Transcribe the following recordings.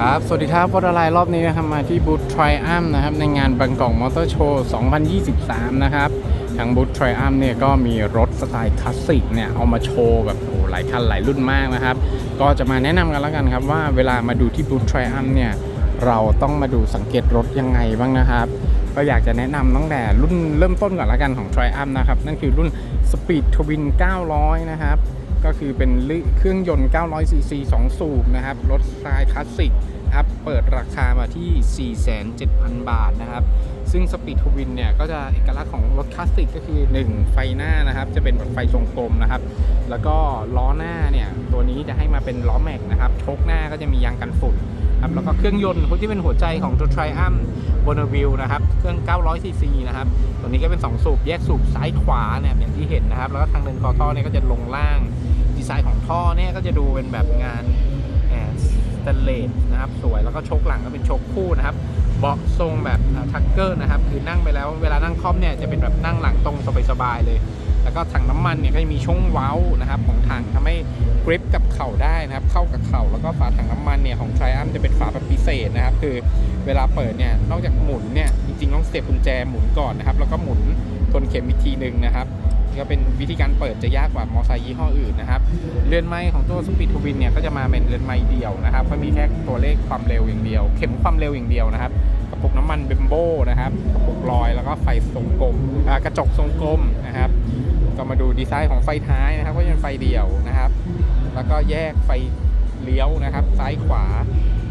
ครับ สวัสดีครับวอตไลน์รอบนี้นะครับมาที่บูธ Triumph นะครับในงานบางกอกมอเตอร์โชว์ 2023 นะครับ ทางบูธ Triumph เนี่ยก็มีรถสไตล์คลาสสิกเนี่ยเอามาโชว์แบบโอ้หลายคันหลายรุ่นมากนะครับ ก็จะมาแนะนำกันแล้วกันครับว่าเวลามาดูที่บูธ Triumph เนี่ยเราต้องมาดูสังเกตรถยังไงบ้างนะครับก็อยากจะแนะนำตั้งแต่รุ่นเริ่มต้นก่อนละกันของ Triumph นะครับ นั่นคือรุ่น Speed Twin 900 นะครับ ก็คือเป็นเครื่องยนต์ 900ซีซี2สูบนะครับ รถสไตล์คลาสสิกนะครับ เปิดราคามาที่ 47,000 บาทนะครับ ซึ่งสปีดทวินเนี่ย ก็จะเอกลักษณ์ของรถคลาสสิกก็คือ 1 ไฟหน้านะครับ จะเป็นแบบไฟทรงกลมนะครับ แล้วก็ล้อหน้าเนี่ย ตัวนี้จะให้มาเป็นล้อแม็กนะครับชคหน้าก็จะมียางกันฝุ่นครับแล้วก็เครื่องยนต์ที่เป็นหัวใจของตัว Triumph b o n n e v i l นะครับ เครื่อง 900ซีซีนะครับ ตัวนี้ก็เป็น 2 สูบ แยกสูบซ้ายขวาเนี่ยอย่างที่เห็นนะครับ แล้วก็ทางเดินคอท่อเนี่ยก็จะลงล่าง ดีไซน์ของท่อเนี่ยก็จะดูเป็นแบบงานสตนเลสนะครับสวยแล้วก็ชคหลังก็เป็นชคคู่นะครับเบาะทรงแบบทักเกอร์นะครับคือนั่งไปแล้วเวลานั่งคล่อมเนี่ยจะเป็นแบบนั่งหลังตรงสบายๆเลย แล้วก็ถังน้ำมันเนี่ยก็จะมีช่องเว้านะครับของถังทำให้กริปกับเข่าได้นะครับเข้ากับเข่าแล้วก็ฝาถังน้ำมันเนี่ยของ Triumph จะเป็นฝาแบบพิเศษนะครับคือเวลาเปิดเนี่ยนอกจากหมุนเนี่ยจริงๆต้องเสียบกุญแจหมุนก่อนนะครับแล้วก็หมุนทนเข็มอีกทีหนึ่งนะครับ ก็เป็นวิธีการเปิดจะยากกว่ามอไซค์ยี่ห้ออื่นนะครับเรือนไม้ของตัวสปีดทูวินเนี่ยก็จะมาเป็นเรือนไม้เดียวนะครับก็มีแค่ตัวเลขความเร็วอย่างเดียว เข็มความเร็วอย่างเดียวนะครับกระปุกน้ำมันเบมโบนะครับกระปุกลอยแล้วก็ไฟทรงกลมกระจกทรงกลมนะครับก็มาดูดีไซน์ของไฟท้ายนะครับ ก็จะเป็นไฟเดี่ยวนะครับ แล้วก็แยกไฟเลี้ยวนะครับ ซ้ายขวา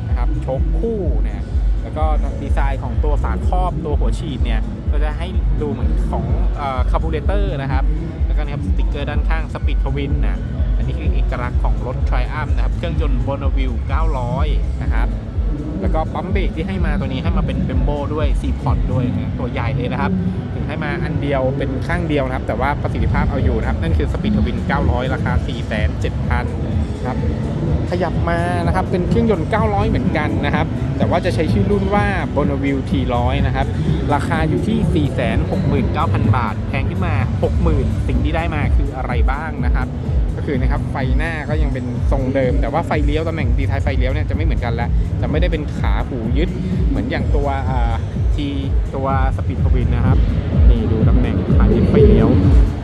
นะครับโชคคู่เนี่ยแล้วก็ดีไซน์ของตัวฝาครอบตัวหัวฉีดเนี่ย ก็จะให้ดูเหมือนของคาร์บูเรเตอร์นะครับ แล้วก็นะครับสติกเกอร์ด้านข้างสปีดทวินนะอันนี้คือเอกลักษณ์ของรถ t r i u m p นะครับ เครื่องยนต์ Bonneville 900 นะครับ แล้วก็ปั๊มเบรกที่ให้มาตัวนี้ให้มาเป็นเบมโบด้วย c พอร์ตด้วยนะตัวใหญ่เลยนะครับ ถึงให้มาอันเดียวเป็นข้างเดียวนะครับ แต่ว่าประสิทธิภาพเอาอยู่นะครับ นั่นคือสปีดทวิน900 ราคา 47,000 ครับ ขยับมานะครับเป็นเครื่องยนต์ 900 เหมือนกันนะครับ แต่ว่าจะใช้ชื่อรุ่นว่า Bonneville T100 นะครับ ราคาอยู่ที่ 469,000 บาท แพงขึ้นมา 60,000 สิ่งที่ได้มาคืออะไรบ้างนะครับ ก็คือนะครับไฟหน้าก็ยังเป็นทรงเดิม แต่ว่าไฟเลี้ยวตำแหน่งดีไทยไฟเลี้ยวเนี่ยจะไม่เหมือนกันแล้ว จะไม่ได้เป็นขาหูยึดเหมือนอย่างตัวทีตัวสปีดทวินนะครับนี่ดูตำแหน่งขายึดไฟเลี้ยว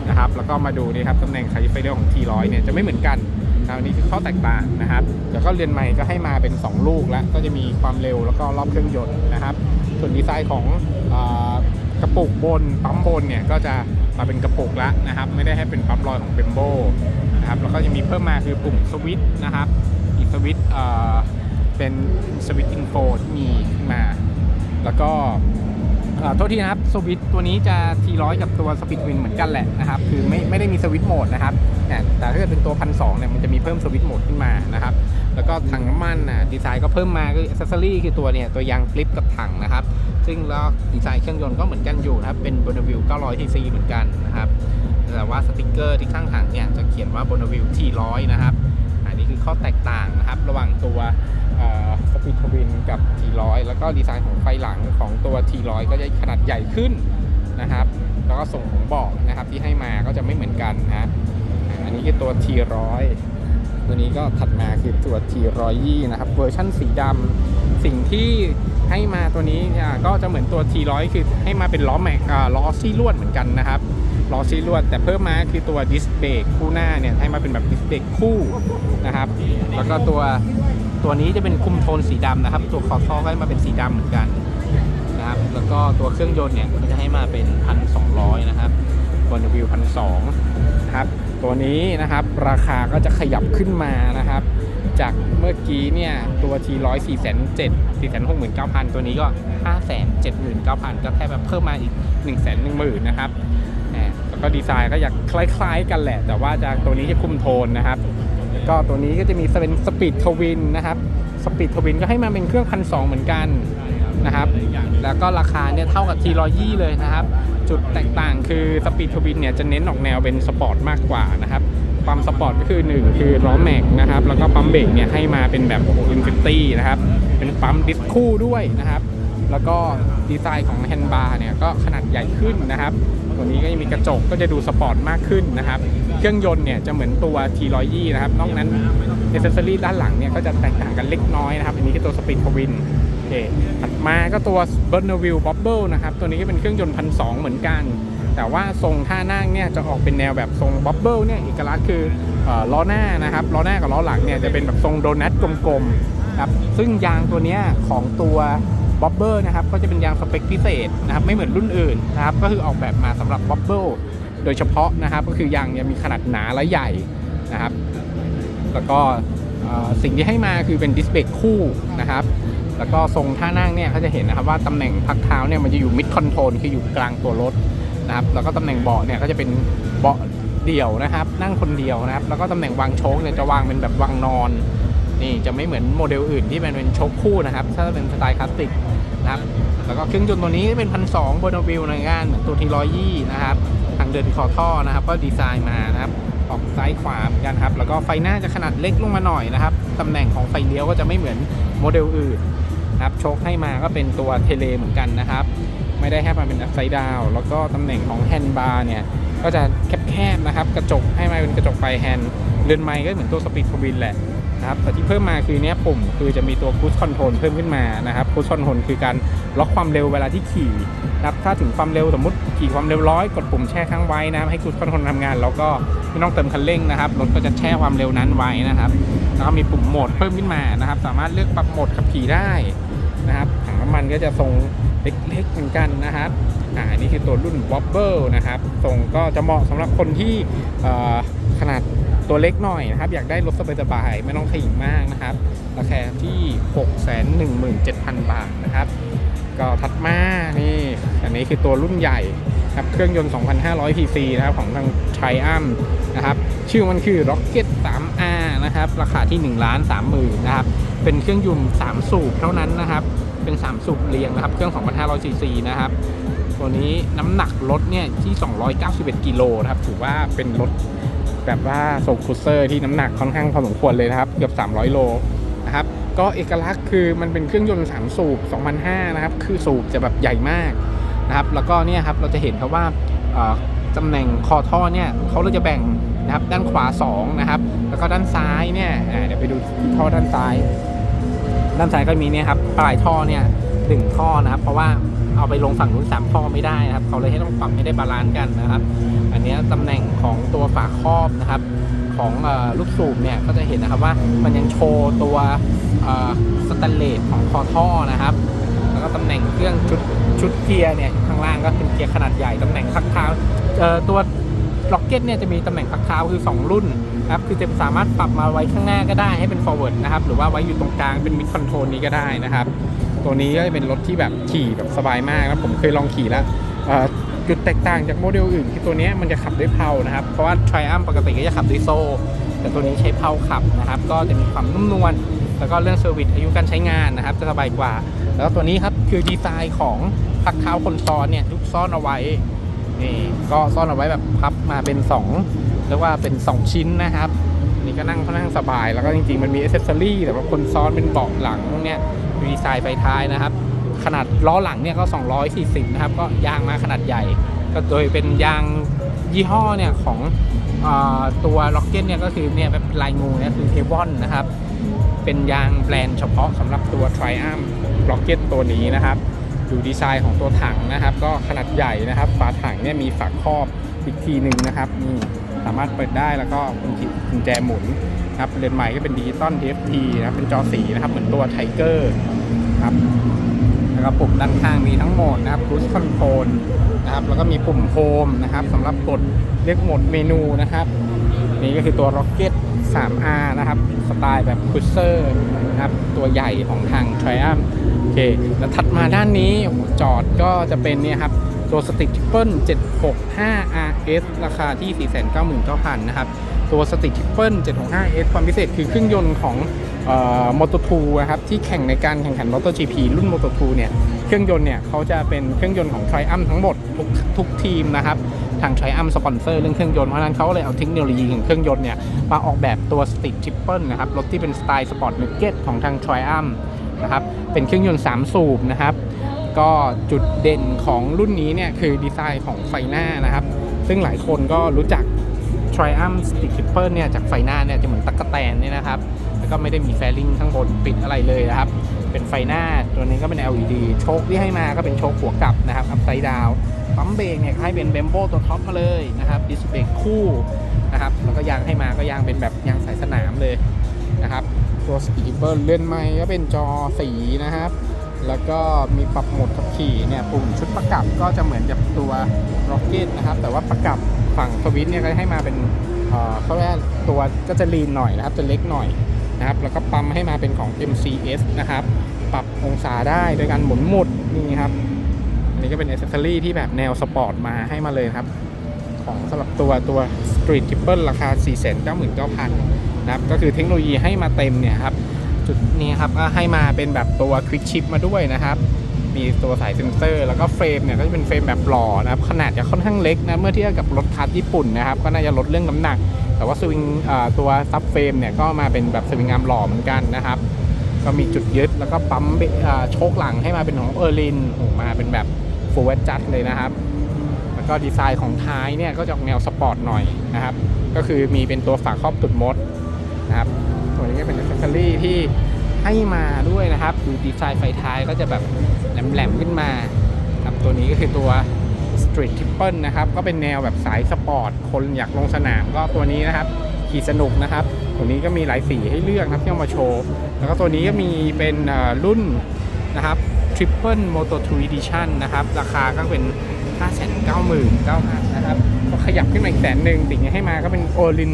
นะครับแล้วก็มาดูนี่ครับตำแหน่งขายึดไฟเลี้ยวของ T100 เนี่ยจะไม่เหมือนกัน นะอันนี้คือข้อแตกต่างนะครับแล้วก็เรือนใหม่ก็ให้มาเป็น 2 ลูกแล้วก็จะมีความเร็วแล้วก็รอบเครื่องยนต์นะครับ ส่วนดีไซน์ของอกระปุกบนปั๊มบนเนี่ยก็จะมาเป็นกระปุกละนะครับ ไม่ได้ให้เป็นปั๊มลอยของเบมโบนะครับแล้วก็จะมีเพิ่มมาคือปุ่มสวิตช์นะครับอีกสวิตช์เป็นสวิตช์อินโฟที่มีขึ้นมา แล้วก็ โทษทีนะครับสวิตตัวนี้จะทีร้อยกับตัวสปีดวินเหมือนกันแหละนะครับ คือไม่ไม่ได้มีสวิตโหมดนะครับแต่ถ้าเกิดเป็นตัวพันสเนี่ยมันจะมีเพิ่มสวิตโหมดขึ้นมานะครับ แล้วก็ถังน้ำมันน่ะดีไซน์ก็เพิ่มมาคืออ c เซอรี่คือตัวเนี่ยตัวยางกลิปกับถังนะครับ ซึ่งแล้วดีไซน์เครื่องยนต์ก็เหมือนกันอยู่นะครับ เป็น Bonneville 900 cc เหมือนกันนะครับ แต่ว่าสติกเกอร์ที่ข้างถังเนี่ยจะเขียนว่า Bonneville T100 นะครับ ข้อแตกต่างนะครับ ระหว่างตัวสปีดทวินกับ T100 แล้วก็ดีไซน์ของไฟหลังของตัว T100 ก็จะขนาดใหญ่ขึ้นนะครับ แล้วก็ส่งของเบาะนะครับที่ให้มาก็จะไม่เหมือนกันนะอันนี้คือตัว T100 ตัวนี้ก็ถัดมาคือตัว T120 นะครับเวอร์ชั่นสีดำสิ่งที่ให้มาตัวนี้ก็จะเหมือนตัว T100 คือให้มาเป็นล้อแม็กล้อซี่ลวดเหมือนกันนะครับ ล้อซี่ลวด แต่เพิ่มมาคือตัวดิสเบรกคู่หน้าเนี่ยให้มาเป็นแบบดิสเบรกคู่นะครับ แล้วก็ตัวตัวนี้จะเป็นคุมโทนสีดำนะครับ ตัวคอท่อก็ให้มาเป็นสีดำเหมือนกันนะครับ แล้วก็ตัวเครื่องยนต์เนี่ยก็จะให้มาเป็น 1,200 นะครับบนวิวพันสองนะครับ ตัวนี้นะครับราคาก็จะขยับขึ้นมานะครับ จากเมื่อกี้เนี่ยตัว T100 4 7 0 0 0 4 6 9 0 0 0ตัวนี้ก็5 7 9 0 0 0ก็แค่แบบเพิ่มมาอีก1 1 0 0 0 0นะครับแหมแล้ว ก็ดีไซน์ก็อยากคล้าย ๆ กันแหละ แต่ว่าจะตัวนี้จะคุมโทนนะครับ ก็ตัวนี้ก็จะมีเป็นสปีดทวินนะครับสปีดทวินก็ให้มาเป็นเครื่องพันสเหมือนกันนะครับ แล้วก็ราคาเนี่ยเท่ากับ T120 เลยนะครับ จุดแตกต่างคือสปีดทวินเนี่ยจะเน้นออกแนวเป็นสปอร์ตมากกว่านะครับความสปอร์ตก็คือ 1 คือล้อแม็กนะครับ แล้วก็ปั๊มเบรกเนี่ยให้มาเป็นแบบอินฟินิตี้นะครับ เป็นปั๊มดิสคู่ด้วยนะครับ แล้วก็ดีไซน์ของแฮนด์บาร์เนี่ยก็ขนาดใหญ่ขึ้นนะครับ ตัวนี้ก็จะมีกระจกก็จะดูสปอร์ตมากขึ้นนะครับ เครื่องยนต์เนี่ยจะเหมือนตัว T120 นะครับ นอกนั้นเอเซอรี่ด้านหลังเนี่ยก็จะแตกต่างกันเล็กน้อยนะครับ อันนี้คือตัวสปีดทวินโอเคถัดมาก็ตัว b u r n e r v i l l Bobble นะครับ ตัวนี้ก็เป็นเครื่องยนต์พันสเหมือนกัน แต่ว่าทรงท่านั่งเนี่ยจะออกเป็นแนวแบบทรง Bobble เนี่ยเอกลักษณ์คือเอ่อล้อหน้านะครับ ล้อหน้ากับล้อหลังเนี่ยจะเป็นแบบทรงโดนัทกลมๆครับ ซึ่งยางตัวเนี้ยของตัว บ๊อบเบอร์นะครับก็จะเป็นยางสเปคพิเศษนะครับไม่เหมือนรุ่นอื่นนะครับก็คือออกแบบมาสำหรับบ๊อบเบิลโดยเฉพาะนะครับก็คือยางเนี่ยมีขนาดหนาและใหญ่นะครับ แล้วก็สิ่งที่ให้มาคือเป็นดิสเบรกคู่นะครับแล้วก็ทรงท่านั่งเนี่ยเขาจะเห็นนะครับว่าตำแหน่งพักเท้าเนี่ยมันจะอยู่มิดคอนโทรลคืออยู่กลางตัวรถนะครับแล้วก็ตำแหน่งเบาะเนี่ยก็จะเป็นเบาะเดี่ยวนะครับ นั่งคนเดียวนะครับ แล้วก็ตำแหน่งวางโชคเนี่ยจะวางเป็นแบบวางนอน นี่จะไม่เหมือนโมเดลอื่นที่มันเป็นโชคคู่นะครับ ถ้าเป็นสไตล์คลาสสิก นะครับ แล้วก็เครื่องยนต์ตัวนี้เป็นพันสองบนวิวในงานเหมือนตัวทีร้อยยี่นะครับ ทางเดินคอท่อนะครับ ก็ดีไซน์มานะครับ ออกซ้ายขวาเหมือนกันครับ แล้วก็ไฟหน้าจะขนาดเล็กลงมาหน่อยนะครับ ตำแหน่งของไฟเลี้ยวก็จะไม่เหมือนโมเดลอื่นนะครับโชคให้มาก็เป็นตัวเทเลเหมือนกันนะครับ ไม่ได้ให้มาเป็นอัพไซด์ดาวแล้วก็ตำแหน่งของแฮนด์บาร์เนี่ยก็จะแคบๆนะครับ กระจกให้มาเป็นกระจกไฟแฮนด์เรือนไม้ก็เหมือนตัวสปีดทวินแหละ นะครับแต่ที่เพิ่มมาคือเนี้ยปุ่มคือจะมีตัวคู i คอนโทรลเพิ่มขึ้นมานะครับคู i คอนโทรลคือการล็อกความเร็วเวลาที่ขี่นะครับถ้าถึงความเร็วสมมติขี่ความเร็วร้อยกดปุ่มแช่ค้างไว้นะครับให้คู i คอนโทรลทำงาน แล้วก็ไม่ต้องเติมคันเร่งนะครับรถก็จะแช่ความเร็วนั้นไว้นะครับแล้วก็มีปุ่มโหมดเพิ่มขึ้นมานะครับ สามารถเลือกปรับโหมดขับขี่ได้นะครับถังน้ำมันก็จะทรงเล็กๆเหมือนกันนะครับอ่าอันนี้คือตัวรุ่น Wobble นะครับทรงก็จะเหมาะสำหรับคนที่ขนาด ตัวเล็กหน่อยนะครับ อยากได้รถสบายๆไม่ต้องขยิงมากนะครับ ราคาที่ 617,000 บาทนะครับ ก็ถัดมานี่อันนี้คือตัวรุ่นใหญ่ครับเครื่องยนต์ 2,500 cc นะครับของทาง Triumph นะครับ ชื่อมันคือ Rocket 3R นะครับ ราคาที่ 1 ล้าน30,000นะครับ เป็นเครื่องยนต์ 3 สูบเท่านั้นนะครับ เป็น 3 สูบเรียงนะครับ เครื่อง 2,500 cc นะครับ ตัวนี้น้ำหนักรถเนี่ยที่ 291 กิโลนะครับ ถือว่าเป็นรถ แบบว่าโซลคูเซอร์ที่น้ำหนักค่อนข้างพอสมควรเลยนะครับ เกือบ 300 โลนะครับ ก็เอกลักษณ์คือมันเป็นเครื่องยนต์3สูบ2005 นะครับ คือสูบจะแบบใหญ่มากนะครับ แล้วก็เนี่ยครับเราจะเห็นครับว่าตำแหน่งคอท่อเนี่ยเขาเราจะแบ่งนะครับด้านขวา 2 นะครับ แล้วก็ด้านซ้ายเนี่ยเดี๋ยวไปดูที่ท่อด้านซ้าย ด้านซ้ายก็มีเนี่ยครับปลายท่อเนี่ยหนึ่งท่อนะครับ เพราะว่า เอาไปลงฝั่งนู้นสามท่อไม่ได้นะครับ เขาเลยให้ต้องปรับให้ได้บาลานซ์กันนะครับ อันนี้ตำแหน่งของตัวฝาครอบนะครับ ของอลูกสูบเนี่ยก็จะเห็นนะครับว่ามันยังโชว์ตัวสแตนเลสของคอท่อนะครับ แล้วก็ตำแหน่งเครื่องชุดชุดเกียร์เนี่ยข้างล่างก็เป็นเกียร์ขนาดใหญ่ตำแหน่งพักเท้าตัวล็อกเก็ตเนี่ยจะมีตำแหน่งพักเท้าคือ 2 รุ่นนะครับคือจะสามารถปรับมาไว้ข้างหน้าก็ได้ให้เป็น forward นะครับ หรือว่าไว้อยู่ตรงกลางเป็น mid control นี้ก็ได้นะครับ ตัวนี้ก็จะเป็นรถที่แบบขี่แบบสบายมากนะผมเคยลองขี่แล้วจุดแตกต่างจากโมเดลอื่นคือตัวนี้มันจะขับด้วยเพลานะครับ เพราะว่า Triumph ปกติก็จะขับด้วยโซ่ แต่ตัวนี้ใช้เพลาขับนะครับ ก็จะมีความนุ่มนวลแล้วก็เรื่องเซอร์วิสอายุการใช้งานนะครับ จะสบายกว่า แล้วตัวนี้ครับคือดีไซน์ของพักเท้าคนซ้อนเนี่ยทุกซ่อนเอาไว้นี่ก็ซ่อนเอาไว้แบบพับมาเป็น2เรียกว่าเป็น 2 ชิ้นนะครับนี่ก็นั่งค่อนข้างสบาย แล้วก็จริงๆมันมีอ c เซสซอรี่แต่ว่าคนซ้อนเป็นเบาะหลังเนี่ย ดีไซน์ไฟท้ายนะครับ ขนาดล้อหลังเนี่ยก็ 240 นะครับ ก็ยางมาขนาดใหญ่ ก็โดยเป็นยางยี่ห้อเนี่ยของอตัวล็อกเก็ตเนี่ยก็คือเนี่ยแบบลายงูเนี่ยคือเอวอนนะครับ เป็นยางแบรนด์เฉพาะสำหรับตัว Triumph Rocket ตัวนี้นะครับดูดีไซน์ของตัวถังนะครับ ก็ขนาดใหญ่นะครับ ฝาถังเนี่ยมีฝาครอบอีกทีหนึ่งนะครับนี่สามารถเปิดได้แล้วก็กุญแจหมุน นะครับเลนส์ใหม่ก็เป็นดิจิตอล DFT นะครับเป็นจอสีนะครับเหมือนตัวไทเกอร์ครับแล้วก็ปุ่มด้านข้างมีทั้งโหมดนะครับ Cruise Control นะครับแล้วก็มีปุ่มโฮมนะครับสำหรับกดเลือกโหมดเมนูนะครับ นี่ก็คือตัว Rocket 3R นะครับ สไตล์แบบคูเซอร์นะครับตัวใหญ่ของทาง Triumph โอเคแล้วถัดมาด้านนี้จอดก็จะเป็นเนี่ยครับตัวสติกทิปเปิล765 RS ราคาที่ 499,000 นะครับ ตัวสติกทิปเปิล765 S ความพิเศษคือเครื่องยนต์ของมอเตอร์ทูนะครับที่แข่งในการแข่งขัน MotoGP รุ่น Moto2 เนี่ยเครื่องยนต์เนี่ยเขาจะเป็นเครื่องยนต์ของ Triumph ทั้งหมดทุกทุกทีมนะครับทาง Triumph สปอนเซอร์เรื่องเครื่องยนต์เพราะนั้นเขาเลยเอาเทคโนโลยีของเครื่องยนต์เนี่ยมาออกแบบตัว Stick Triple นะครับรถที่เป็นสไตล์สปอร์ตเนเก็ตของทาง Triumph นะครับเป็นเครื่องยนต์ 3 สูบนะครับก็จุดเด่นของรุ่นนี้เนี่ยคือดีไซน์ของไฟหน้านะครับ ซึ่งหลายคนก็รู้จัก Triumph Stick Clipper เนี่ยจากไฟหน้าเนี่ยจะเหมือนตั๊กแตนเนี่ยนะครับ แล้วก็ไม่ได้มีแฟลิงข้างบนปิดอะไรเลยนะครับ เป็นไฟหน้าตัวนี้ก็เป็น LED โชคที่ให้มาก็เป็นโชคหัวกลับนะครับอัพไซด์ดาวปั๊มเบรกเนี่ยให้เป็นเบมโบตัวท็อปมาเลยนะครับดิสเบรกคู่นะครับแล้วก็ยางให้มาก็ยางเป็นแบบยางสายสนามเลยนะครับตัวสปีดเบิลเลื่อนไม้ก็เป็นจอสีนะครับ แล้วก็มีปรับโหมดขับขี่เนี่ยปุ่มชุดประกับก็จะเหมือนกับตัว Rocket นะครับ แต่ว่าประกับ ฝั่งสวิตเนี่ยก็ให้มาเป็นเขาเรียกตัวก็จะลีนหน่อยนะครับจะเล็กหน่อยนะครับแล้วก็ปั๊มให้มาเป็นของ MCS นะครับ ปรับองศาได้โดยการหมุนหมุดนี่ครับ อันนี้ก็เป็นอ c เซ s ซอรี่ที่แบบแนวสปอร์ตมาให้มาเลยครับ ของสำหรับตัวตัว Street Triple ราคา 499,000นะครับก็คือเทคโนโลยีให้มาเต็มเนี่ยครับ จุดนี้ครับก็ให้มาเป็นแบบตัว Quick Chip มาด้วยนะครับ มีตัวสายเซ็นเซอร์ แล้วก็เฟรมเนี่ยก็จะเป็นเฟรมแบบหล่อนะครับขนาดจะค่อนข้างเล็กนะเมื่อเทียบกับรถคัสญี่ปุ่นนะครับก็น่าจะลดเรื่องน้ำหนัก แต่ว่าสวิงอ่าตัวซับเฟรมเนี่ยก็มาเป็นแบบสวิงอามหล่อเหมือนกันนะครับก็มีจุดยึดแล้วก็ปั๊มเบอ่าโชคหลังให้มาเป็นของเออร์ลินมาเป็นแบบฟูลเวจัดเลยนะครับ แล้วก็ดีไซน์ของท้ายเนี่ยก็จะออกแนวสปอร์ตหน่อยนะครับ ก็คือมีเป็นตัวฝาครอบตุดมดนะครับตัวนี้ก็เป็นอ c เซ s ซอรี่ที่ ให้มาด้วยนะครับ ดูดีไซน์ไฟท้ายก็จะแบบแหลมๆขึ้นมาครับตัวนี้ก็คือตัว Street Triple นะครับ ก็เป็นแนวแบบสายสปอร์ต คนอยากลงสนามก็ตัวนี้นะครับ ขี่สนุกนะครับ ตัวนี้ก็มีหลายสีให้เลือกครับที่เอามาโชว์ แล้วก็ตัวนี้ก็มีเป็นรุ่นนะครับ Triple Moto 2 Edition นะครับ ราคาก็เป็น 599,000นะครับ ก็ขยับขึ้นมาอีกแสนหนึ่งสิ่งที่ให้มาก็เป็นโอลิน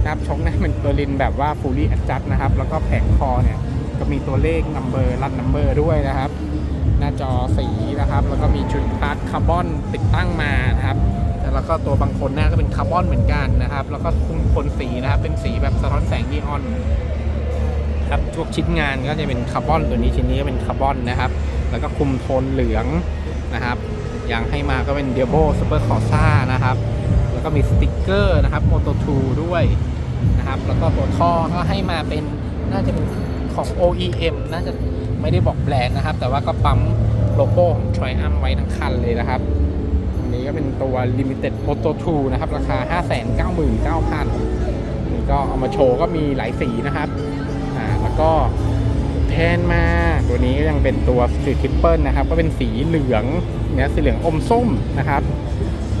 นะครับชกนะเป็นโอลินแบบว่า fully adjust นะครับ แล้วก็แผงคอเนี่ย ก็มีตัวเลข number รัน number ด้วยนะครับ หน้าจอสีนะครับ แล้วก็มีชุดพาร์ทคาร์บอนติดตั้งมานะครับแล้วก็ตัวบางคนหน้าก็เป็นคาร์บอนเหมือนกันนะครับ แล้วก็คุมคนสีนะครับ เป็นสีแบบสะท้อนแสงนีออนครับทุกชิ้นงานก็จะเป็นคาร์บอนตัวนี้ชิ้นนี้ก็เป็นคาร์บอนนะครับ แล้วก็คุมโทนเหลืองนะครับอย่างให้มาก็เป็นเดียโบซูเปอร์คอร์ซ่านะครับ แล้วก็มีสติกเกอร์นะครับโมโต2ด้วยนะครับ แล้วก็ตัวท่อก็ให้มาเป็นน่าจะเป็น ของ OEM น่าจะไม่ได้บอกแบรนด์นะครับ แต่ว่าก็ปั๊มโลโก้ของ Triumph ไว้ทั้งคันเลยนะครับอันนี้ก็เป็นตัว Limited Moto 2 นะครับ ราคา 599,000นี่ก็เอามาโชว์ก็มีหลายสีนะครับอ่าแล้วก็แทนมาตัวนี้ก็ยังเป็นตัว Street Triple นะครับ ก็เป็นสีเหลืองเนี่ยสีเหลืองอมส้มนะครับ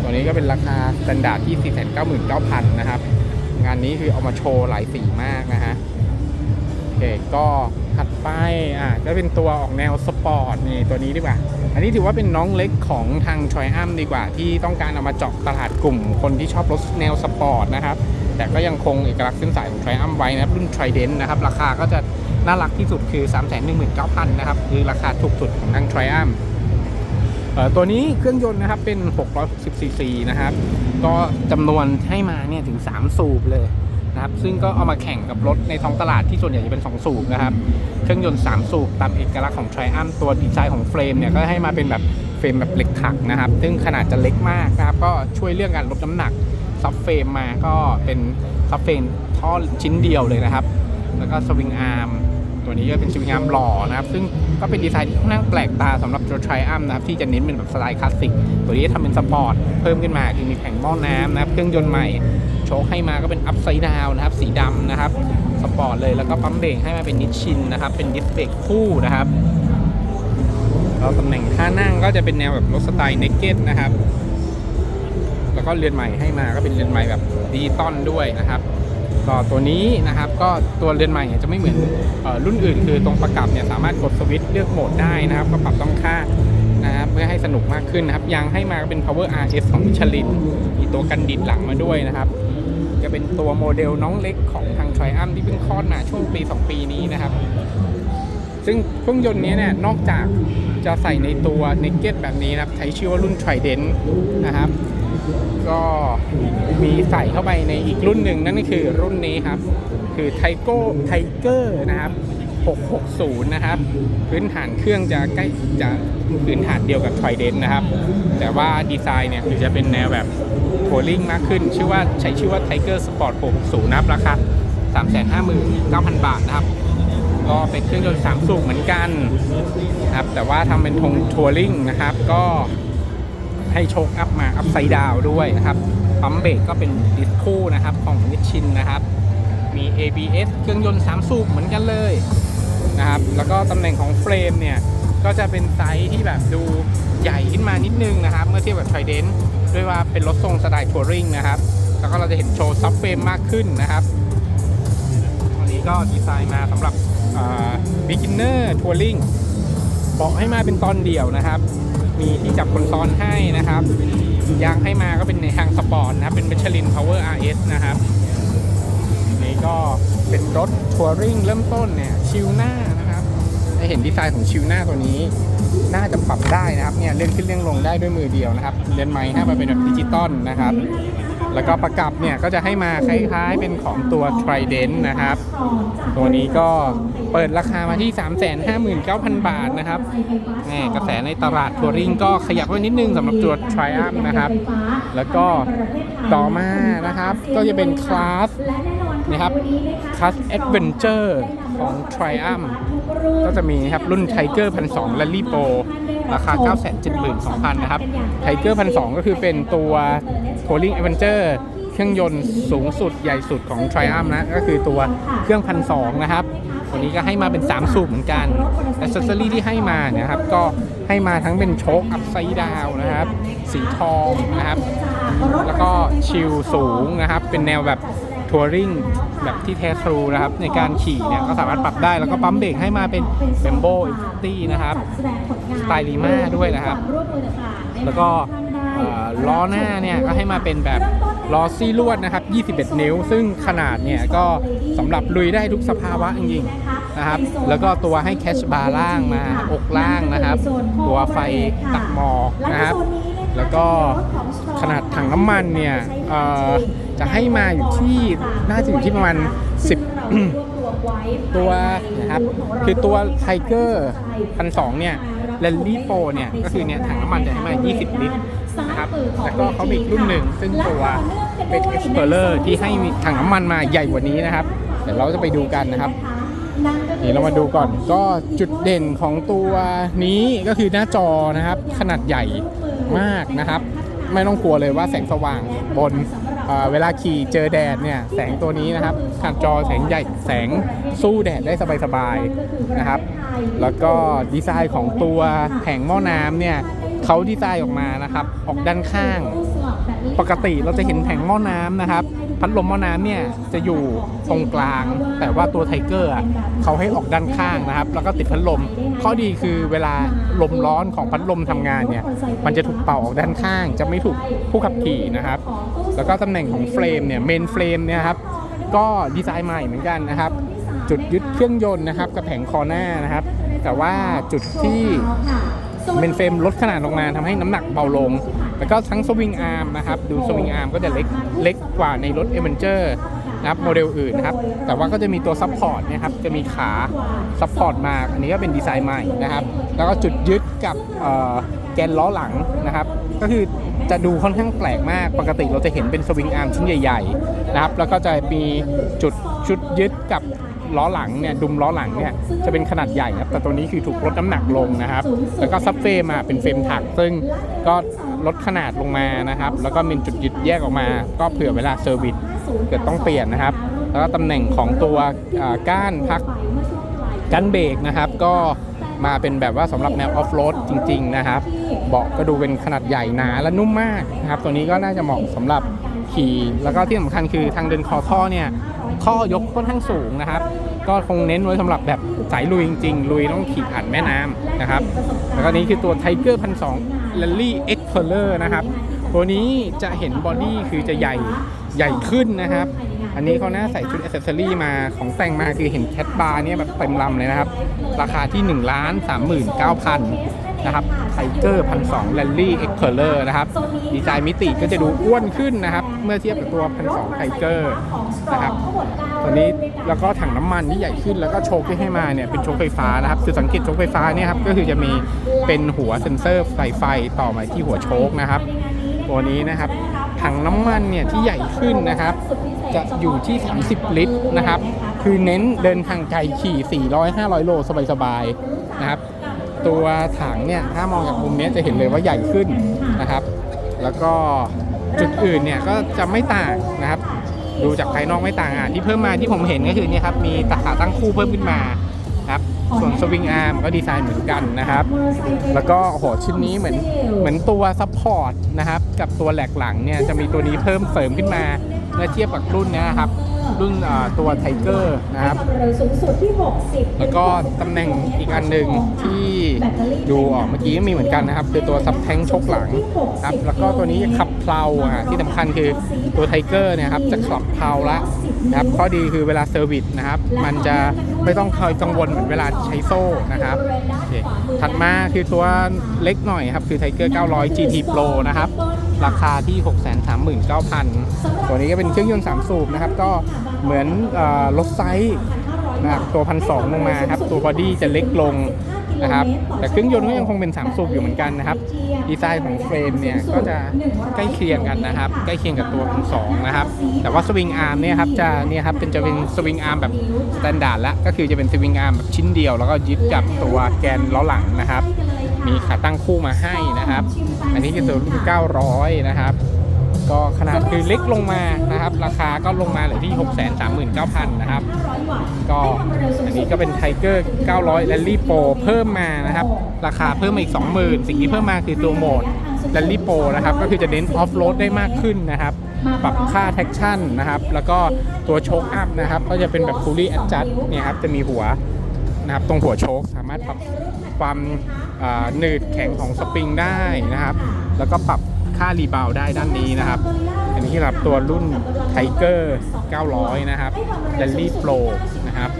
ตัวนี้ก็เป็นราคาสแตนดาร์ดที่ 499,000 นะครับ งานนี้คือเอามาโชว์หลายสีมากนะฮะ เคก็ถัดไปอะก็เป็นตัวออกแนวสปอร์ตนี่ตัวนี้ดีกว่า อันนี้ถือว่าเป็นน้องเล็กของทาง Triumph ดีกว่า ที่ต้องการเอามาเจาะตลาดกลุ่ม คนที่ชอบรถแนวสปอร์ตนะครับ แต่ก็ยังคงเอกลักษณ์เส้นสายของ Triumph ไว้นะครับรุ่น Trident นะครับ ราคาก็จะน่ารักที่สุดคือ 319,000 นะครับ คือราคาถูกสุดของทาง Triumph เอ่อตัวนี้เครื่องยนต์นะครับเป็น 660ซีซีนะครับ ก็จำนวนให้มาเนี่ยถึง 3 สูบเลย นะครับ ซึ่งก็เอามาแข่งกับรถในท้องตลาดที่ส่วนใหญ่จะเป็น 2 สูบนะครับ เครื่องยนต์ 3 สูบตามเอกลักษณ์ของ t r i u m p ตัวดีไซน์ของเฟรมเนี่ยก็ให้มาเป็นแบบเฟรมแบบเหล็กถักนะครับ ซึ่งขนาดจะเล็กมากนะครับ ก็ช่วยเรื่องการลดน้ำหนักซับเฟรมมาก็เป็นซับเฟรมท่อชิ้นเดียวเลยนะครับ แล้วก็สวิงอาร์มตัวนี้ก็เป็นสวิงอาร์มหล่อนะครับ ซึ่งก็เป็นดีไซน์ที่ค่อนข้างแปลกตาสำหรับตัว t r i u m p นะครับที่จะเน้นเป็นแบบสไตล์คลาสสิกตัวนี้ทำเป็นสปอร์ตเพิ่มขึ้นมาคือมีแผงหม้อน้ำนะครับเครื่องยนต์ใหม่ โชคให้มาก็เป็นอัพไซด์ดาวนะครับ สีดำนะครับ สปอร์ตเลยแล้วก็ปั๊มเบรกให้มาเป็นนิชชินนะครับ เป็นดิสเบรกคู่นะครับแล้วตำแหน่งท่านั่งก็จะเป็นแนวแบบรถสไตล์เนกเก็ตนะครับ แล้วก็เรือนใหม่ให้มาก็เป็นเรือนใหม่แบบดิจิตอลด้วยนะครับก็ตัวนี้นะครับก็ตัวเรือนใหม่เนี่ยจะไม่เหมือนออรุ่นอื่น คือตรงประกับเนี่ยสามารถกดสวิตช์เลือกโหมดได้นะครับ ก็ปรับต้องค่านะครับเพื่อให้สนุกมากขึ้นนะครับยางให้มาก็เป็น power RS ของมิชลินมีตัวกันดิดหลังมาด้วยนะครับ จะเป็นตัวโมเดลน้องเล็กของทาง t r i u m p ที่เพิ่งคลอดมาช่วงปี 2 ปีนี้นะครับ ซึ่งเครื่องยนต์นี้เนี่ยนอกจากจะใส่ในตัวนิกเก็ตแบบนี้นะครับ ใช้ชื่อว่ารุ่น Trident นะครับ ก็มีใส่เข้าไปในอีกรุ่นหนึ่งนั่นก็คือรุ่นนี้ครับ คือไทโก้ไทเกอร์นะครับ 660 นะครับ พื้นฐานเครื่องจะใกล้จะพื้นฐานเดียวกับ Trident นะครับ แต่ว่าดีไซน์เนี่ยคือจะเป็นแนวแบบโ u ลิ่งมากขึ้น ชื่อว่าใช้ชื่อว่า Tiger Sport 660 นะครับราคา359,000 บาทนะครับ ก็เป็นเครื่องยนต์สามสูบเหมือนกันนะครับ แต่ว่าทำเป็นทงทัวริงนะครับ ก็ให้โชคอัพมาอัพไซด์ดาวด้วยนะครับปั๊มเบรกก็เป็นดิสคู่นะครับ ของนิชชินนะครับ มี ABS เครื่องยนต์3สูบเหมือนกันเลย นะครับ แล้วก็ตำแหน่งของเฟรมเนี่ย ก็จะเป็นไซส์ที่แบบดูใหญ่ขึ้นมานิดนึงนะครับ เมื่อเทียบกับไทเดนด้วยว่าเป็นรถทรงสไตล์ทัวริงนะครับ แล้วก็เราจะเห็นโชว์ซับเฟรมมากขึ้นนะครับอันนี้ก็ดีไซน์มาสำหรับอ่า beginner touring เบาะให้มาเป็นตอนเดี่ยวนะครับ มีที่จับคนซ้อนให้นะครับ ยางให้มาก็เป็นในทางสปอร์ตนะครับ เป็น Michelin Power RS นะครับ นี่ก็เป็นรถทัวริงเริ่มต้นเนี่ย ชิวหน้านะครับได้เห็นดีไซน์ของชิวหน้าตัวนี้ น่าจะปรับได้นะครับเนี่ยเลื่อนขึ้นเลื่อนลงได้ด้วยมือเดียวนะครับเลื่อนไม้ให้มาเป็นแบบดิจิตอลนะครับ แล้วก็ประกับเนี่ยก็จะให้มาคล้ายๆเป็นของตัว Trident นะครับ ตัวนี้ก็เปิดราคามาที่ 359,000 บาทนะครับแหมกระแสในตลาดทัวริงก็ขยับไว้นิดนึงสำหรับตัว Triumph นะครับ แล้วก็ต่อมานะครับ ก็จะเป็นคลาสนะครับคลาส Adventure ของ Triumph ก็จะมีนะครับรุ่น Tiger 1,200 Rally Pro ราคา 972,000 นะครับ Tiger 1,200 ก็คือเป็นตัว Touring Adventure เครื่องยนต์สูงสุดใหญ่สุดของ Triumph นะ ก็คือตัวเครื่อง 1,200 นะครับตัวนี้ก็ให้มาเป็น 3 สูบเหมือนกัน a อ c e s s o r y ที่ให้มาเนี่ยครับ ก็ให้มาทั้งเป็นโชคอัพไซด์ดาวนะครับ สีทองนะครับ แล้วก็ชิลสูงนะครับ เป็นแนวแบบ ทัวริงแบบที่แท้ทรูนะครับ ในการขี่เนี่ยก็สามารถปรับได้แล้วก็ปั๊มเบรกให้มาเป็นเบมโบอิตี้นะครับสไตล์ลีมาด้วยนะครับ แล้วก็ล้อหน้าเนี่ยก็ให้มาเป็นแบบล้อซี่ลวดนะครับ 21 นิ้ว ซึ่งขนาดเนี่ยก็สำหรับลุยได้ทุกสภาวะจริงๆนะครับ แล้วก็ตัวให้แคชบาร์ล่างมาอกล่างนะครับ ตัวไฟตักหมอกนะครับ แล้วก็ขนาดถังน้ำมันเนี่ยเอ่อ จะให้มาอยู่ที่น่าจะอยู่ที่ประมาณ 10 ตัวนะครับคือตัวไทเกอร์พันสองเนี่ยแรลลี่โปเนี่ยก็คือเนี่ยถังน้ำมันจะให้มา 20 ลิตรนะครับแล้วก็เขามีอีกรุ่นหนึ่งซึ่งตัวเป็น Explorer ที่ให้ถังน้ำมันมาใหญ่กว่านี้นะครับเดี๋ยวเราจะไปดูกันนะครับนี่เรามาดูก่อนก็จุดเด่นของตัวนี้ก็คือหน้าจอนะครับ ขนาดใหญ่มากนะครับ ไม่ต้องกลัวเลยว่าแสงสว่างบน เวลาขี่เจอแดดเนี่ยแสงตัวนี้นะครับขนาดจอแสงใหญ่แสงสู้แดดได้สบายๆนะครับ แล้วก็ดีไซน์ของตัวแผงหม้อน้ำเนี่ยเขาดีไซน์ออกมานะครับ ออกด้านข้าง ปกติเราจะเห็นแผงหม้อน้ำนะครับ พัดลมหม้อน้ำเนี่ยจะอยู่ตรงกลาง แต่ว่าตัวไทเกอร์เขาให้ออกด้านข้างนะครับ แล้วก็ติดพัดลม ข้อดีคือเวลาลมร้อนของพัดลมทำงานเนี่ย มันจะถูกเป่าออกด้านข้าง จะไม่ถูกผู้ขับขี่นะครับ แล้วก็ตำแหน่งของเฟรมเนี่ย เมนเฟรมเนี่ยครับ ก็ดีไซน์ใหม่เหมือนกันนะครับ จุดยึดเครื่องยนต์นะครับกับแผงคอหน้านะครับ แต่ว่าจุดที่เมนเฟรมลดขนาดลงมาทำให้น้ำหนักเบาลง แล้วก็ทั้งสวิงอาร์มนะครับดูสวิงอาร์มก็จะเล็กเล็กกว่าในรถเอเวนเจอร์นะครับโมเดลอื่นนะครับแต่ว่าก็จะมีตัวซัพพอร์ตนะครับจะมีขาซัพพอร์ตมาอันนี้ก็เป็นดีไซน์ใหม่นะครับแล้วก็จุดยึดกับแกนล้อหลังนะครับก็คือจะดูค่อนข้างแปลกมากปกติเราจะเห็นเป็นสวิงอาร์มชิ้นใหญ่ๆนะครับแล้วก็จะมีจุดชุดยึดกับล้อหลังเนี่ยดุมล้อหลังเนี่ยจะเป็นขนาดใหญ่ครับแต่ตัวนี้คือถูกลดน้ำหนักลงนะครับ แล้วก็ซับเฟรมอะเป็นเฟรมถักซึ่งก็ ลดขนาดลงมานะครับ แล้วก็มีจุดยึดแยกออกมา ก็เผื่อเวลาเซอร์วิสเกิดต้องเปลี่ยนนะครับ แล้วก็ตำแหน่งของตัวก้านพักกันเบรกนะครับ ก็มาเป็นแบบว่าสำหรับแนวออฟโรดจริง ๆ นะครับ เบาะก็ดูเป็นขนาดใหญ่หนาและนุ่มมากนะครับ ตัวนี้ก็น่าจะเหมาะสำหรับขี่ แล้วก็ที่สำคัญคือทางเดินคอท่อเนี่ยท่อยกค่อนข้างสูงนะครับ ก็คงเน้นไว้สำหรับแบบสายลุยจริงๆ ลุยต้องขี่ผ่านแม่น้ำนะครับ แล้วก็นี้คือตัว Tiger 1 2 0 0 Rally Explorer นะครับ ตัวนี้จะเห็นบอดี้คือจะใหญ่ใหญ่ขึ้นนะครับ อันนี้เขาน่าใส่ชุดอ c เซสซอรี่มาของแต่งมาคือเห็นแคทบาร์เนี่ยแบบเต็มลำเลยนะครับ ราคาที่1นึ่งล้านสามหมื่นเก้าพันนะครับไทเกอร์พันสองแรลลี่เอ็กเพลเลอร์นะครับ ดีไซน์มิติก็จะดูอ้วนขึ้นนะครับ เมื่อเทียบกับตัวพันสองไทเกอร์นะครับตัวนี้ แล้วก็ถังน้ำมันที่ใหญ่ขึ้นแล้วก็โชคที่ให้มาเนี่ยเป็นโชคไฟฟ้านะครับจุดสังเกตโชคไฟฟ้าเนี่ยครับก็คือจะมีเป็นหัวเซ็นเซอร์ไฟไฟต่อมาที่หัวโชคนะครับ ตัวนี้นะครับถังน้ำมันเนี่ยที่ใหญ่ขึ้นนะครับ จะอยู่ที่ 30 ลิตรนะครับ คือเน้นเดินทางไกลขี่ 400-500 โลสบายๆนะครับ ตัวถังเนี่ยถ้ามองจากมุมนี้จะเห็นเลยว่าใหญ่ขึ้นนะครับ แล้วก็จุดอื่นเนี่ยก็จะไม่ต่างนะครับ ดูจากภายนอกไม่ต่างอะที่เพิ่มมาที่ผมเห็นก็คือเนี่ยครับมีตาขาตั้งคู่เพิ่มขึ้นมาครับส่วนสวิงอาร์มก็ดีไซน์เหมือนกันนะครับ แล้วก็โหชิ้นนี้เหมือนเหมือนตัวซัพพอร์ตนะครับกับตัวแหลกหลังเนี่ยจะมีตัวนี้เพิ่มเสริมขึ้นมา มื่อเทียบกับรุ่นนี้นะครับรุ่นตัวไทเกอร์นะครับเร็วสูงสุดที่60แล้วก็ตำแหน่งอีกอันหนึ่งที่ดูออกเมื่อกี้มีเหมือนกันนะครับ คือตัวซับแทงชกหลังครับแล้วก็ตัวนี้ขับเพลาอะที่สำคัญคือตัวไทเกอร์เนี่ยครับจะขับเพลาละนะครับข้อดีคือเวลาเซอร์วิสนะครับมันจะไม่ต้องคอยกังวลเหมือนเวลาใช้โซ่นะครับถัดมาคือตัวเล็กหน่อยครับคือไทเกอร์900 GT Pro นะครับ ราคาที่ 639,000 ตัวนี้ก็เป็นเครื่องยนต์ 3 สูบนะครับ ก็เหมือนออรถไซส์นะครับตัวพันสองลงมาครับ ตัวบอดี้จะเล็กลงนะครับ แต่เครื่องยนต์ก็ยังคงเป็น 3 สูบอยู่เหมือนกันนะครับ ดีไซน์ของเฟรมเนี่ยก็จะใกล้เคียงกันนะครับ ใกล้เคียงกับตัวพันสองนะครับ แต่ว่าสวิงอาร์มเนี่ยครับจะเนี่ยครับเป็นจะเป็นสวิงอาร์มแบบสแตนดาร์ดละ ก็คือจะเป็นสวิงอาร์มแบบชิ้นเดียว แล้วก็ยึดกับตัวแกนล้อหลังนะครับ มีขาตั้งคู่มาให้นะครับ อันนี้คือตัวรุ่น900 นะครับ ก็ขนาดคือเล็กลงมานะครับ ราคาก็ลงมาเหลือที่ 639,000 นะครับ ก็อันนี้ก็เป็นไทเกอร์900 Rally Pro เพิ่มมานะครับ ราคาเพิ่มมาอีก 20,000 สิ่งที่เพิ่มมาคือตัวโหมด Rally Pro นะครับ ก็คือจะเน้นออฟโรดได้มากขึ้นนะครับปรับค่าแท็กชั่นนะครับ แล้วก็ตัวโชคอัพนะครับ ก็จะเป็นแบบ fully adjust เนี่ยครับ จะมีหัวนะครับ ตรงหัวโชคสามารถปรับ ความหนืดแข็งของสปริงได้นะครับ แล้วก็ปรับค่ารีบาวได้ด้านนี้นะครับ อันนี้สำหรับตัวรุ่นไทเกอร์900 นะครับ Rally Pro นะครับ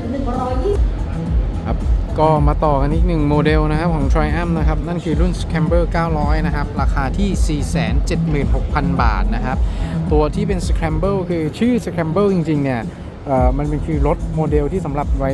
ครับ ก็มาต่อกันอีกหนึ่งโมเดลนะครับของ Triumph นะครับ นั่นคือรุ่น Scamber 900 นะครับ ราคาที่ 476,000 บาทนะครับ ตัวที่เป็น Scramble คือชื่อ Scramble จริงๆ เนี่ย มันเป็นคือรถโมเดลที่สำหรับไว้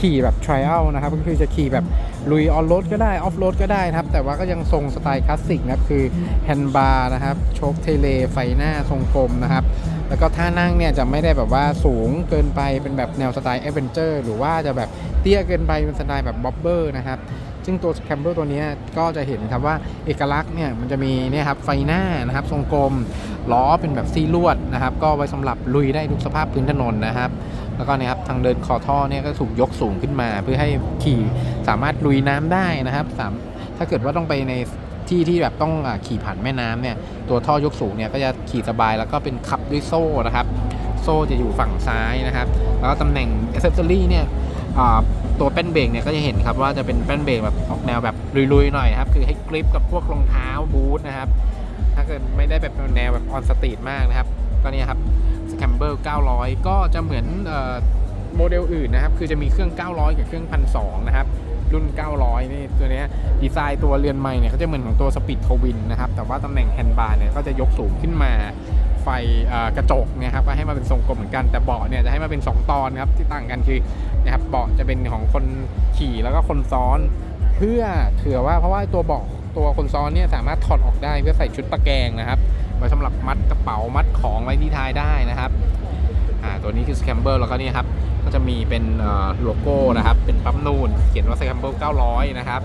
ขี่แบบ trial นะครับ ก็คือจะขี่แบบลุยออนโรดก็ได้ออฟโรดก็ได้นะครับ แต่ว่าก็ยังทรงสไตล์คลาสสิกนะครับ คือแฮนด์บาร์นะครับโชคเทเลไฟหน้าทรงกลมนะครับ แล้วก็ท่านั่งเนี่ยจะไม่ได้แบบว่าสูงเกินไปเป็นแบบแนวสไตล์แอดเวนเจอร์หรือว่าจะแบบเตี้ยเกินไปเป็นสไตล์แบบบ๊อบเบอร์นะครับ ซึ่งตัวแคมเบอร์ตัวนี้ก็จะเห็นครับว่าเอกลักษณ์เนี่ยมันจะมีเนี่ยครับไฟหน้านะครับทรงกลมล้อเป็นแบบซี่ลวดนะครับ ก็ไว้สำหรับลุยได้ทุกสภาพพื้นถนนนะครับ แล้วก็เนี่ยครับทางเดินคอท่อเนี่ยก็ถูกยกสูงขึ้นมา เพื่อให้ขี่สามารถลุยน้ำได้นะครับสามถ้าเกิดว่าต้องไปในที่ที่แบบต้องขี่ผ่านแม่น้ำเนี่ยตัวท่อยกสูงเนี่ยก็จะขี่สบายแล้วก็เป็นขับด้วยโซ่นะครับ โซ่จะอยู่ฝั่งซ้ายนะครับ แล้วก็ตำแหน่งอ c เซสซอรี่เนี่ย ตัวแป้นเบรกเนี่ยก็จะเห็นครับว่าจะเป็นแป้นเบรกแบบออกแนวแบบลุยๆหน่อยครับคือให้กริปกับพวกรองเท้าบูทนะครับถ้าเกิดไม่ได้แบบแนวแบบออนสตรีทมากนะครับก็เนี่ยครับสแคมเบอร์900 ก็จะเหมือนอโมเดลอื่นนะครับ คือจะมีเครื่อง 900 กับเครื่อง1,200นะครับ รุ่น 900 นี่ตัวนี้ดีไซน์ตัวเรือนใหม่เนี่ยก็จะเหมือนของตัวสปีดโทวินนะครับ แต่ว่าตำแหน่งแฮนด์บาร์เนี่ยก็จะยกสูงขึ้นมา ไฟกระจกเนี่ยครับก็ให้มาเป็นทรงกลมเหมือนกัน แต่เบาะเนี่ยจะให้มาเป็น 2 ตอนครับ ที่ต่างกันคือ นะครับเบาะจะเป็นของคนขี่แล้วก็คนซ้อน เพื่อเถื่อว่าเพราะว่าตัวเบาะตัวคนซ้อนเนี่ยสามารถถอดออกได้เพื่อใส่ชุดตะแกรงนะครับไว้สำหรับมัดกระเป๋ามัดของไว้ที่ท้ายได้นะครับอ่าตัวนี้คือ Scramble แล้วก็นี่ครับก็จะมีเป็นโลโก้นะครับเป็นปั๊มนูนเขียนว่า Scramble 900 นะครับ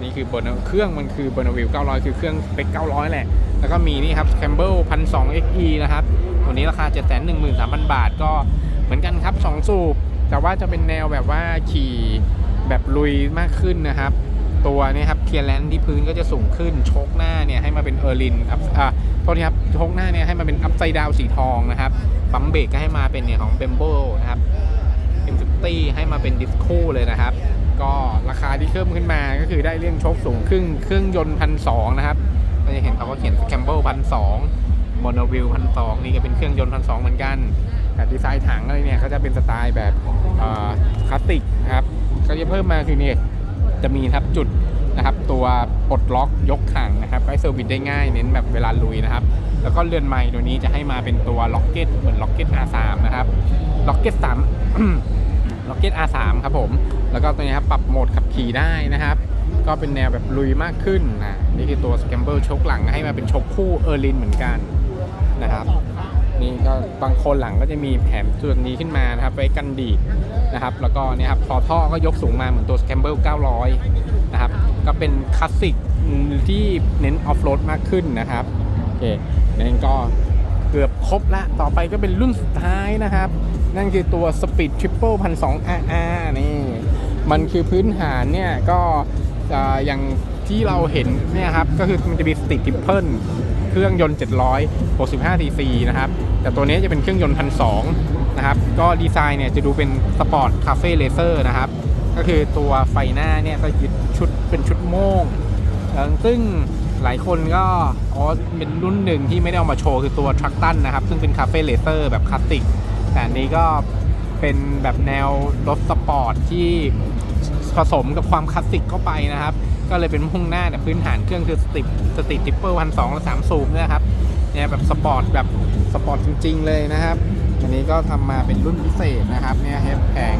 นี่คือเบอร์เครื่องมันคือ b e r n a v i l 900 คือเครื่องสเปค900 แหละ แล้วก็มีนี่ครับ Scramble 1,200 XE นะครับ ตัวนี้ราคา 713,000 บาทก็เหมือนกันครับ 2 สูบ แต่ว่าจะเป็นแนวแบบว่าขี่แบบลุยมากขึ้นนะครับ ตัวนี้ครับเทียร์แลนด์ที่พื้นก็จะสูงขึ้นโชคหน้าเนี่ยให้มาเป็นเออร์ลินอัพอ่าโทษทีครับโชคหน้าเนี่ยให้มาเป็นอัพไซด์ดาวสีทองนะครับปั๊มเบรกก็ให้มาเป็นเนี่ยของเบมโบนะครับ M50 ให้มาเป็นดิสคู่เลยนะครับ ก็ราคาที่เพิ่มขึ้นมาก็คือได้เรื่องโชคสูงครึ่งเครื่องยนต์พันสองนะครับก็จะเห็นเขาก็เขียนแคมเบิลพันสองโมโนวิลพันสองนี่ก็เป็นเครื่องยนต์พันสองเหมือนกัน ดีไซน์ถังอะไรเนี่ยก็จะเป็นสไตล์แบบคลาสสิกนะครับก็จะเพิ่มมาคือนี่จะมีครับจุดนะครับตัวปลดล็อกยกขังนะครับให้เซอร์วิสได้ง่ายเน้นแบบเวลาลุยนะครับ แล้วก็เรือนไม้ตัวนี้จะให้มาเป็นตัวล็อกเก็ตเหมือนล็อกเก็ต R3 นะครับล็อกเก็ต3ล็อกเก็ต R3 ครับผม แล้วก็ตัวนี้ครับปรับโหมดขับขี่ได้นะครับ ก็เป็นแนวแบบลุยมากขึ้นนะนี่คือตัว Scramble ชกหลังให้มาเป็นชกคู่เออร์ลินเหมือนกันนะครับ นี่ก็บางคนหลังก็จะมีแผนตัวนี้ขึ้นมานะครับไว้กันดีดนะครับ แล้วก็เนี่ยครับพอท่อก็ยกสูงมาเหมือนตัว Scamble 900 นะครับ ก็เป็นคลาสสิกที่เน้นออฟโรดมากขึ้นนะครับโอเคนั่นก็เกือบครบละต่อไปก็เป็นรุ่นสุดท้ายนะครับ นั่นคือตัว Speed Triple 1,200 RR นี่ มันคือพื้นฐานเนี่ยก็อ่าอย่างที่เราเห็นเนี่ยครับ ก็คือมันจะมีสติกทิปเพิล เครื่องยนต์ 765 cc นะครับ แต่ตัวนี้จะเป็นเครื่องยนต์1,200นะครับ ก็ดีไซน์เนี่ยจะดูเป็นสปอร์ตคาเฟ่เลเซอร์นะครับ ก็คือตัวไฟหน้าเนี่ยก็ยึดชุดเป็นชุดโม่ง ซึ่งหลายคนก็อ๋อเป็นรุ่นหนึ่งที่ไม่ได้เอามาโชว์คือตัวทรัคตันนะครับ ซึ่งเป็นคาเฟ่เลเซอร์แบบคลาสสิก แต่อันนี้ก็เป็นแบบแนวรถสปอร์ตที่ผสมกับความคลาสสิกเข้าไปนะครับ ก็เลยเป็นมุ่งหน้าแต่พื้นฐานเครื่องคือสติปสติทิปเปอร์พันสองและสามสูบเนะครับเนี่ยแบบสปอร์ตแบบสปอร์ตจริง ๆ เลยนะครับอันนี้ก็ทำมาเป็นรุ่นพิเศษนะครับเนี่ยแผง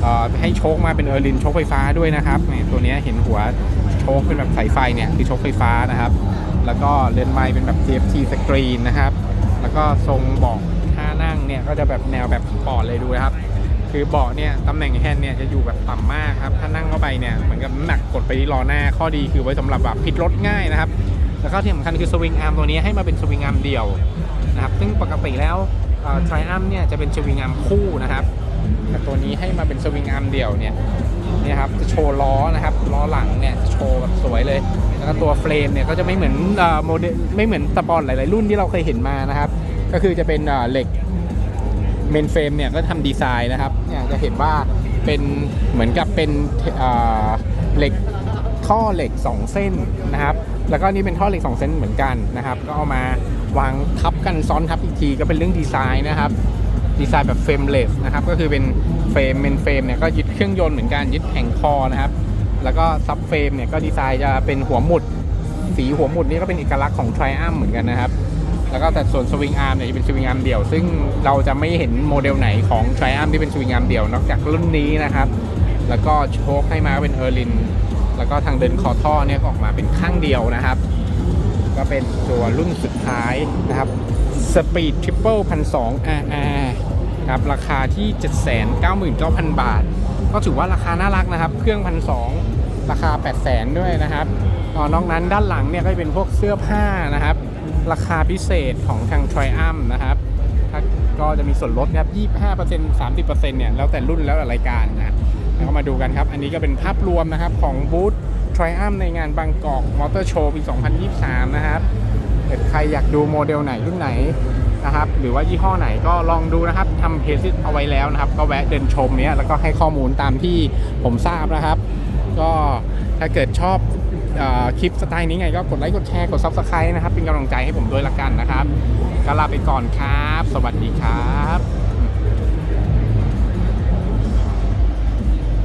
เอ่อให้โชคมาเป็นเออร์ลินโชคไฟฟ้าด้วยนะครับเนี่ยตัวนี้เห็นหัวโชคเป็นแบบสายไฟเนี่ยคือโชคไฟฟ้านะครับ แล้วก็เรือนไม้เป็นแบบ TFT สกรีนนะครับ แล้วก็ทรงเบาะท่านั่งเนี่ยก็จะแบบแนวแบบสปอร์ตเลยดูนะครับ คือเบาะเนี่ยตำแหน่งแฮนด์เนี่ยจะอยู่แบบต่ำมากครับ ถ้านั่งเข้าไปเนี่ยเหมือนกับหนักกดไปที่ล้อหน้า ข้อดีคือไว้สำหรับแบบผิดรถง่ายนะครับ แล้วก็ที่สำคัญคือสวิงอาร์มตัวนี้ให้มาเป็นสวิงอาร์มเดี่ยวนะครับ ซึ่งปกติแล้วทริอัมเนี่ยจะเป็นสวิงอาร์มคู่นะครับ แต่ตัวนี้ให้มาเป็นสวิงอาร์มเดี่ยวเนี่ยนี่ครับจะโชว์ล้อนะครับล้อหลังเนี่ยจะโชว์แบบสวยเลย แล้วก็ตัวเฟรมเนี่ยก็จะไม่เหมือนโมเดลไม่เหมือนสปอร์ตหลาย ๆ รุ่นที่เราเคยเห็นมานะครับ ก็คือจะเป็นเหล็ก เมนเฟรมเนี่ยก็ทำดีไซน์นะครับเนี่ยจะเห็นว่าเป็นเหมือนกับเป็นเหล็กท่อเหล็ก 2 เส้นนะครับ แล้วก็นี่เป็นท่อเหล็ก 2 เส้นเหมือนกันนะครับ ก็เอามาวางทับกันซ้อนทับอีกทีก็เป็นเรื่องดีไซน์นะครับ ดีไซน์แบบเฟรมเลสนะครับ ก็คือเป็นเฟรมเมนเฟรมเนี่ยก็ยึดเครื่องยนต์เหมือนกันยึดแผงคอนะครับ แล้วก็ซับเฟรมเนี่ยก็ดีไซน์จะเป็นหัวหมุด สีหัวหมุดนี่ก็เป็นเอกลักษณ์ของ Triumph เหมือนกันนะครับ แล้วก็แต่ส่วนสวิงอาร์มเนี่ยจะเป็นสวิงอาร์มเดี่ยว ซึ่งเราจะไม่เห็นโมเดลไหนของ Triumph ที่เป็นสวิงอาร์มเดี่ยวนอกจากรุ่นนี้นะครับ แล้วก็โชคให้มาเป็นเออร์ลิน แล้วก็ทางเดินคอท่อเนี่ยออกมาเป็นข้างเดียวนะครับ ก็เป็นตัวรุ่นสุดท้ายนะครับ Speed Triple 1,200 RR นะครับราคาที่ 799,000 บาท ก็ถือว่าราคาน่ารักนะครับ เครื่อง1,200ราคา 800,000 ด้วยนะครับอ๋อนอกนั้นด้านหลังเนี่ยก็เป็นพวกเสื้อผ้านะครับ ราคาพิเศษของทาง Triumph นะครับก็จะมีส่วนลดนะครับ 25% 30%เนี่ย แล้วแต่รุ่นแล้วแต่รายการนะแล้วก็มาดูกันครับ อันนี้ก็เป็นภาพรวมนะครับของบูธ Triumph ในงานบางกอกมอเตอร์โชว์ปี 2023 นะครับเกิดใครอยากดูโมเดลไหนรุ่นไหนนะครับ หรือว่ายี่ห้อไหนก็ลองดูนะครับทำเพจเอาไว้แล้วนะครับ ก็แวะเดินชมเนี้ยแล้วก็ให้ข้อมูลตามที่ผมทราบนะครับ ก็ถ้าเกิดชอบ คลิปสไตล์นี้ไงก็กดไลค์กดแชร์กด Subscribe นะครับ เป็นกำลังใจให้ผมด้วยละกันนะครับก็ลาไปก่อนครับ สวัสดีครับ